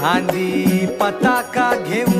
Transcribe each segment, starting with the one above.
खांदी पताका घेऊन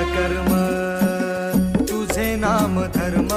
सकर्म तुझे नाम धर्म.